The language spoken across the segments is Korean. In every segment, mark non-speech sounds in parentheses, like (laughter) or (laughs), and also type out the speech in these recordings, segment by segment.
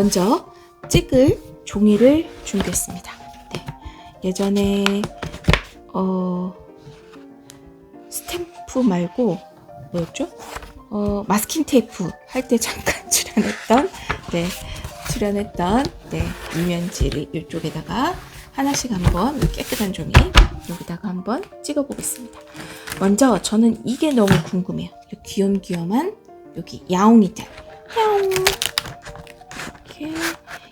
먼저 찍을 종이를 준비했습니다. 네. 예전에 어, 스탬프 말고 뭐였죠? 어, 마스킹 테이프 할 때 잠깐 (laughs) 출연했던 네, 출연했던 네, 이면지를 이쪽에다가 하나씩 한번 이 깨끗한 종이 여기다가 한번 찍어 보겠습니다. 먼저 저는 이게 너무 궁금해요. 이 귀염귀염한 여기 야옹이들. 야옹. 이렇게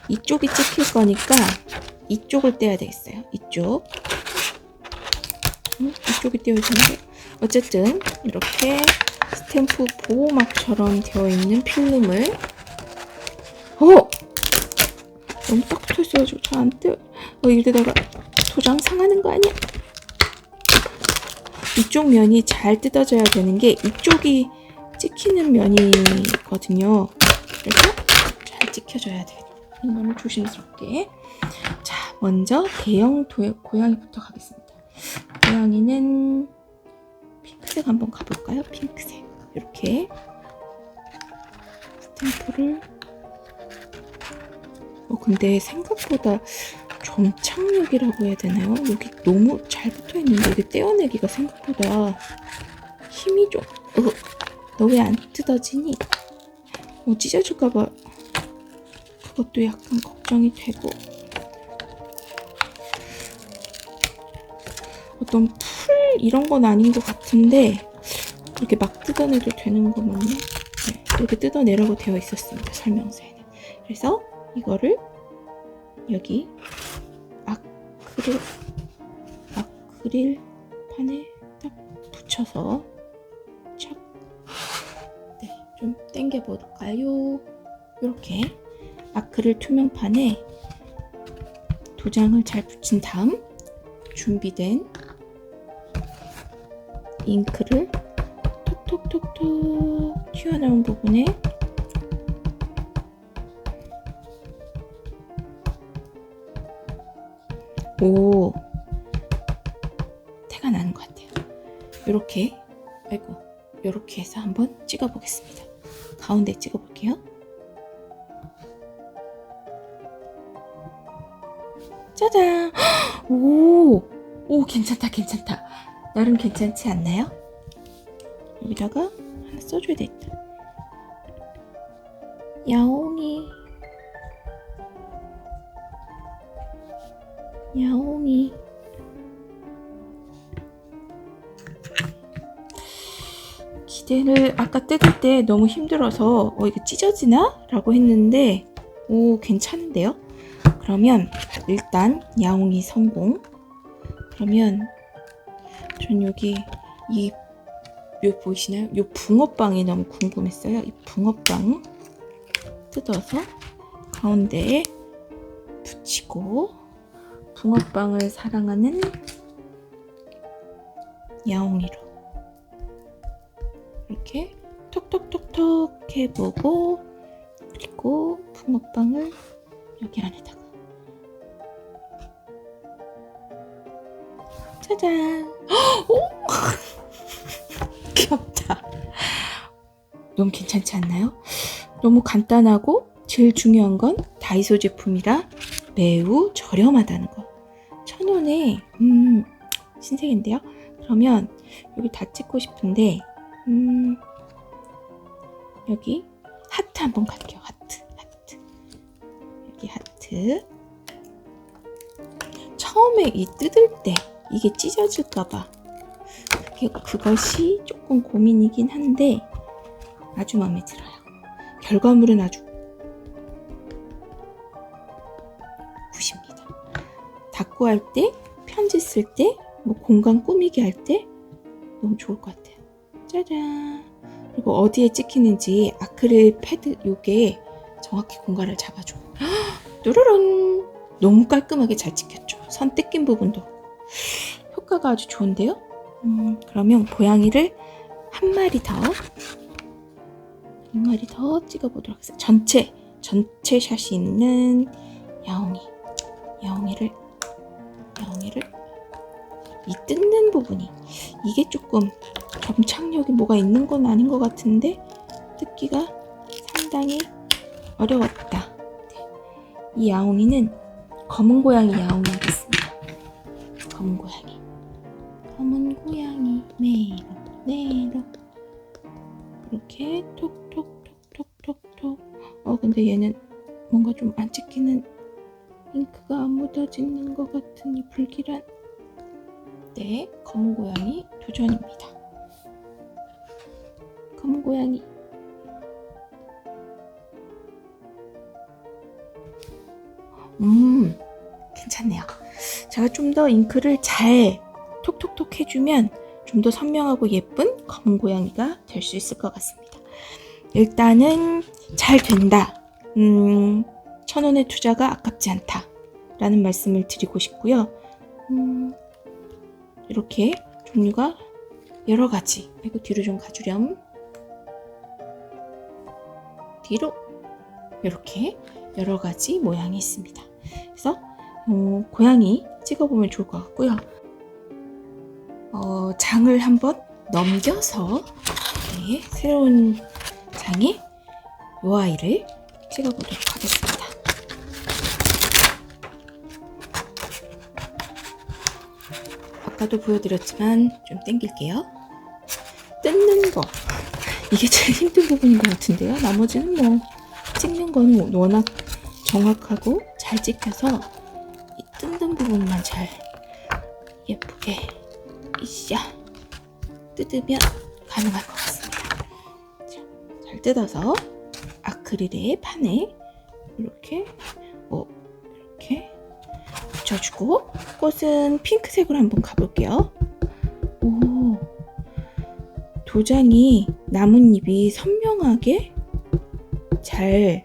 이쪽이 찍힐 거니까 이쪽을 떼야 되겠어요. 이쪽. 음, 이쪽이 떼어야 되는데 어쨌든 이렇게 스탬프 보호막처럼 되어 있는 필름을 어! 너무 딱 붙어 있어가지고 잘안 떼어. 어, 이러다가 도장 상하는 거 아니야? 이쪽 면이 잘 뜯어져야 되는 게 이쪽이 찍히는 면이거든요. 그래서 잘 찍혀줘야 돼요. 이거는 조심스럽게. 자, 먼저 대형 도, 고양이부터 가겠습니다. 고양이는 핑크색 한번 가볼까요? 핑크색. 이렇게 스탬프를 어, 근데 생각보다 점착력이라고 해야 되나요? 여기 너무 잘 붙어 있는데 여기 떼어내기가 생각보다 힘이 좀. 어, 너왜 안 뜯어지니? 어, 찢어질까봐 그것도 약간 걱정이 되고. 어떤 풀 이런 건 아닌 것 같은데 이렇게 막 뜯어내도 되는 거 맞네? 네, 이렇게 뜯어내라고 되어 있었습니다 설명서에는. 그래서 이거를 여기 아크릴 아크릴 판에 딱 붙여서 착. 네, 좀 당겨 볼까요? 이렇게 아크릴 투명판에 도장을 잘 붙인 다음 준비된 잉크를 톡톡톡톡 튀어나온 부분에 오 태가 나는 것 같아요. 이렇게 아이고 이렇게 해서 한번 찍어 보겠습니다. 가운데 찍어 볼게요. 짜잔! (gasps) 오, 오 괜찮다 괜찮다. 나름 괜찮지 않나요? 여기다가 하나 써줘야 되겠다. 야옹이 야옹이 기대를 아까 뜯을 때 너무 힘들어서 어 이거 찢어지나? 라고 했는데 오 괜찮은데요? 그러면 일단 야옹이 성공 그러면 전 여기 이 요 보이시나요? 요 붕어빵이 너무 궁금했어요. 이 붕어빵 뜯어서 가운데에 붙이고 붕어빵을 사랑하는 야옹이로 이렇게 톡톡톡톡 해보고 그리고 붕어빵을 여기 안에다가 짜잔 오! (laughs) 귀엽다 너무 괜찮지 않나요? 너무 간단하고 제일 중요한 건 다이소 제품이라 매우 저렴하다는 거. 천 원에 음 신세계인데요. 그러면 여기 다 찍고 싶은데 음 여기 하트 한번 갈게요. 하트 하트 여기 하트 처음에 이 뜯을 때 이게 찢어질까봐 그것이 조금 고민이긴 한데 아주 마음에 들어요. 결과물은 아주 굿입니다. 닦고 할 때, 편지 쓸 때, 뭐 공간 꾸미기 할 때 너무 좋을 것 같아요. 짜잔. 그리고 어디에 찍히는지 아크릴 패드 요게 정확히 공간을 잡아줘. (gasps) 뚜루룬. 너무 깔끔하게 잘 찍혔죠. 선 뜯긴 부분도. 효과가 아주 좋은데요? 음, 그러면 고양이를 한 마리 더, 한 마리 더 찍어보도록 하겠습니다. 전체, 전체 샷이 있는 야옹이. 야옹이를 야옹이를 이 뜯는 부분이 이게 조금 점착력이 뭐가 있는 건 아닌 것 같은데 뜯기가 상당히 어려웠다. 네. 이 야옹이는 검은 고양이 야옹이 하겠습니다. 검은 고양이. 검은 고양이 메로 메로 이렇게 톡톡톡톡톡톡 어 근데 얘는 뭔가 좀 안 찍히는 잉크가 안 묻어지는 것 같은 이 불길한 네 검은 고양이 도전입니다. 검은 고양이 음 괜찮네요. 제가 좀 더 잉크를 잘 톡톡톡 해주면 좀 더 선명하고 예쁜 검은 고양이가 될 수 있을 것 같습니다. 일단은 잘 된다. 음, 천 원의 투자가 아깝지 않다. 라는 말씀을 드리고 싶고요. 음, 이렇게 종류가 여러 가지. 아이고, 뒤로 좀 가주렴. 뒤로. 이렇게 여러 가지 모양이 있습니다. 그래서, 어, 고양이 찍어보면 좋을 것 같고요. 어, 장을 한번 넘겨서 네, 새로운 장에 이 아이를 찍어보도록 하겠습니다. 아까도 보여드렸지만 좀 땡길게요. 뜯는 거 이게 제일 힘든 부분인 것 같은데요. 나머지는 뭐 찍는 거는 워낙 정확하고 잘 찍혀서 부분만 잘 예쁘게 이샤 뜯으면 가능할 것 같습니다. 자, 잘 뜯어서 아크릴의 판에 이렇게 뭐 이렇게 붙여주고 꽃은 핑크색으로 한번 가볼게요. 오 도장이 나뭇잎이 선명하게 잘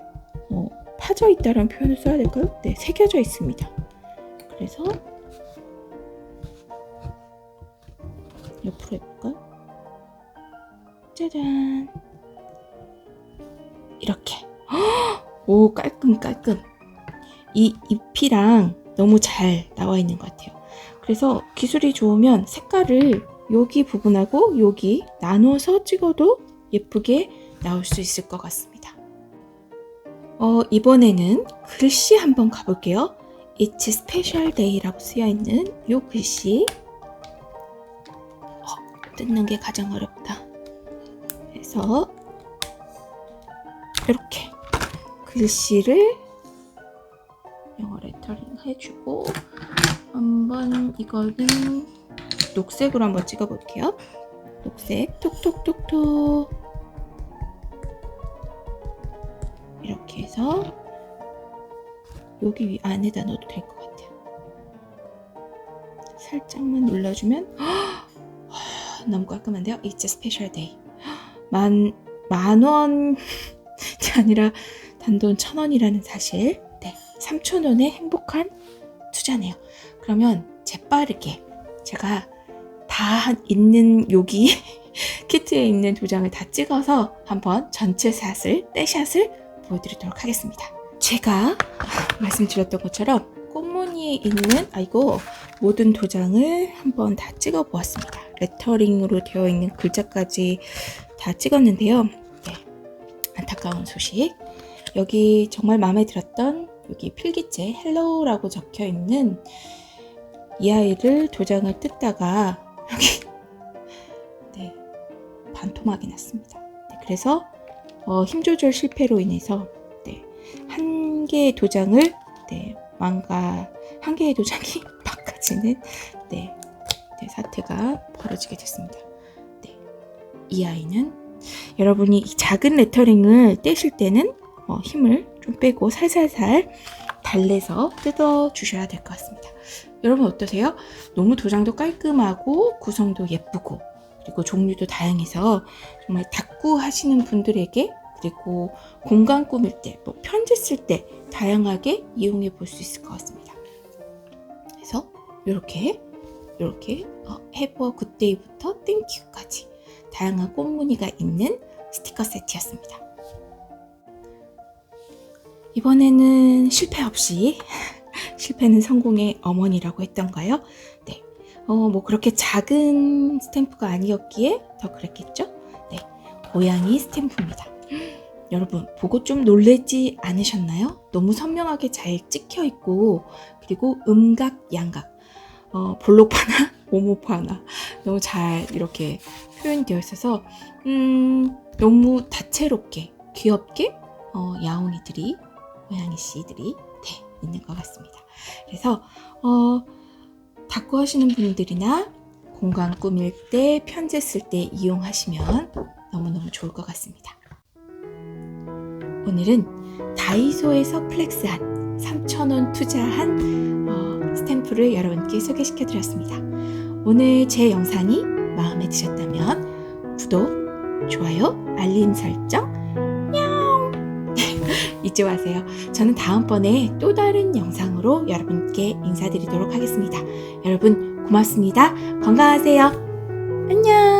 어, 파져 있다는 표현을 써야 될까요? 네, 새겨져 있습니다. 그래서 옆으로 해볼까요? 짜잔. 이렇게. (gasps) 오, 깔끔, 깔끔. 이 잎이랑 너무 잘 나와 있는 것 같아요. 그래서 기술이 좋으면 색깔을 여기 부분하고 여기 나누어서 찍어도 예쁘게 나올 수 있을 것 같습니다. 어, 이번에는 글씨 한번 가볼게요. It's Special Day라고 쓰여 있는 이 글씨. 뜯는 게 가장 어렵다. 그래서 이렇게 글씨를 영어 레터링 해주고 한번 이거는 녹색으로 한번 찍어볼게요. 녹색 톡톡톡톡 이렇게 해서 여기 위 안에다 넣어도 될 것 같아요. 살짝만 눌러주면 너무 깔끔한데요? It's a special day. 만, 만 원이 아니라 단돈 천 원이라는 사실. 네. 3천 원의 행복한 투자네요. 그러면 재빠르게 제가 다 있는 여기 (laughs) 키트에 있는 도장을 다 찍어서 한번 전체 샷을, 떼샷을 보여드리도록 하겠습니다. 제가 말씀드렸던 것처럼 꽃무늬에 있는, 아이고, 모든 도장을 한번 다 찍어 보았습니다. 레터링으로 되어 있는 글자까지 다 찍었는데요. 네. 안타까운 소식. 여기 정말 마음에 들었던 여기 필기체 헬로우라고 적혀 있는 이 아이를 도장을 뜯다가 여기 (laughs) 네, 반토막이 났습니다. 네, 그래서 어, 힘 조절 실패로 인해서 네, 한 개의 도장을 네, 망가 한 개의 도장이 (laughs) 바꿔지는 네, 네, 사태가 벌어지게 됐습니다. 네, 이 아이는 여러분이 이 작은 레터링을 떼실 때는 어, 힘을 좀 빼고 살살살 달래서 뜯어 주셔야 될 것 같습니다. 여러분 어떠세요? 너무 도장도 깔끔하고 구성도 예쁘고 그리고 종류도 다양해서 정말 닦고 하시는 분들에게 그리고 공간 꾸밀 때, 뭐 편지 쓸 때 다양하게 이용해 볼 수 있을 것 같습니다. 그래서 이렇게 이렇게 어, day부터 Thank you까지 다양한 꽃무늬가 있는 스티커 세트였습니다. 이번에는 실패 없이 (laughs) 실패는 성공의 어머니라고 했던가요? 네. 어, 뭐 그렇게 작은 스탬프가 아니었기에 더 그랬겠죠? 네. 고양이 스탬프입니다. 여러분 보고 좀 놀라지 않으셨나요? 너무 선명하게 잘 찍혀 있고 그리고 음각, 양각, 어, 볼록파나 (laughs) 오모파나 너무 잘 이렇게 표현되어 있어서 음, 너무 다채롭게 귀엽게 어, 야옹이들이 고양이 씨들이 네, 있는 것 같습니다. 그래서 어, 닦고 하시는 분들이나 공간 꾸밀 때 편지 쓸 때 이용하시면 너무너무 좋을 것 같습니다. 오늘은 다이소에서 플렉스한 3,000원 투자한 어, 스탬프를 여러분께 소개시켜 드렸습니다. 오늘 제 영상이 마음에 드셨다면 구독, 좋아요, 알림 설정, 냥! (laughs) 잊지 마세요. 저는 다음번에 또 다른 영상으로 여러분께 인사드리도록 하겠습니다. 여러분 고맙습니다. 건강하세요. 안녕!